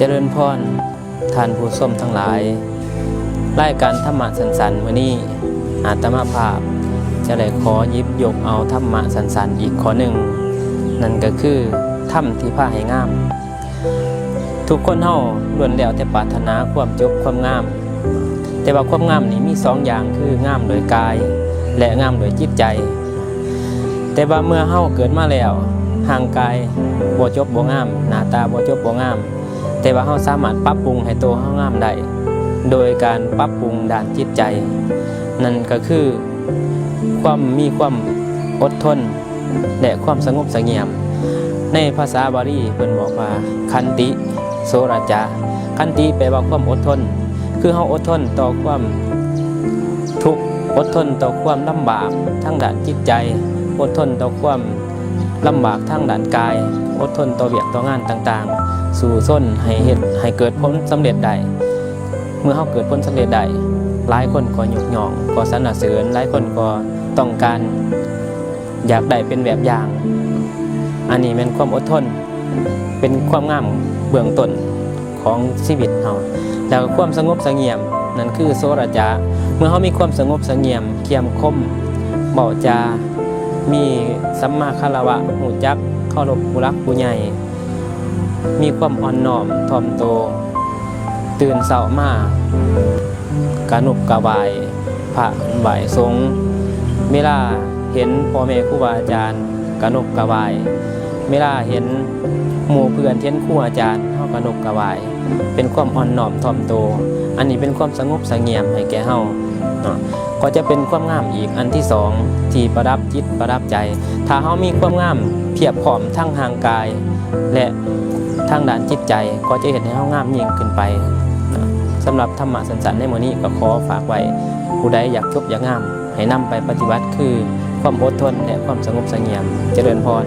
เจริญพรท่านผู้ชมทั้งหลายรายการธรรมะสันสันวันนี้อาตมาภาพ จะได้ขอหยิบยกเอาธรรมะสันสันอีกข้อหนึ่ง นั่นก็คือถ้ำที่ผ้าให้งาม ทุกคนเฮาล้วนแล้วแต่ปรารถนาความจบความงาม แต่ว่าความงามนี้มีสองอย่างคืองามโดยกาย และงามโดยจิตใจ แต่ว่าเมื่อเฮาเกิดมาแล้วห่างกายบ่จบบ่งาม หน้าตาบ่จบบ่งาม แต่ว่าเฮาสามารถปรับปรุงให้ตัวเฮางามได้โดยการปรับปรุงด้านจิตใจ นั่นก็คือ ความมีความอดทน และความสงบสงี่ยม ในภาษาบาลีเพิ่นบอกว่า คันติโสราจาคันติแปลว่าความอดทน คือเฮาอดทนต่อความทุกข์อดทนต่อความลำบากทั้งด้านจิตใจ อดทนต่อความลำบากทั้งด้านกาย อดทนต่อเวียกต่องานต่างๆ สู่ส้นให้เฮ็ดให้เกิดผลสำเร็จได้เมื่อเฮาเกิดผลสำเร็จได้หลายคนก็ยกย่องก็สรรเสริญหลายคนก็ต้องการอยากได้เป็นแบบอย่าง อันนี้เป็นความอดทน เป็นความงามเบื้องต้นของชีวิตเราแล้วความสงบสงี่ยมนั่นคือโสรจาเมื่อเขามีความสงบสงี่ยมเคียมคมเบาจา มีสัมมาคารวะหูจักเคารพผู้รักผู้ใหญ่ มีความอ่อนน้อมถ่อมโต ตื่นเสามา การนุบกระบายพระไหวสงเวลาเห็นพ่อแม่ครูบาอาจารย์กระนุบกระบายเวลาเห็นหมู่เพื่อนเห็นครูอาจารย์เฮากระนกกระวาย เป็นความอ่อนน้อมถ่อมโต อันนี้เป็นความสงบสงี่ยมให้แก่เฮา ก็จะเป็นความงามอีกอันที่สองที่ประดับจิตประดับใจ ถ้าเฮามีความงามเพียบพร้อมทั้งทางกาย และทางด้านจิตใจก็จะเห็นให้เฮางามยิ่งขึ้นไปเนาะสำหรับธรรมะสันสันในมือนี้ก็ขอฝากไว้ผู้ใดอยากจบอยากงาม ให้นำไปปฏิบัติคือความอดทนและความสงบเสงี่ยมเจริญพร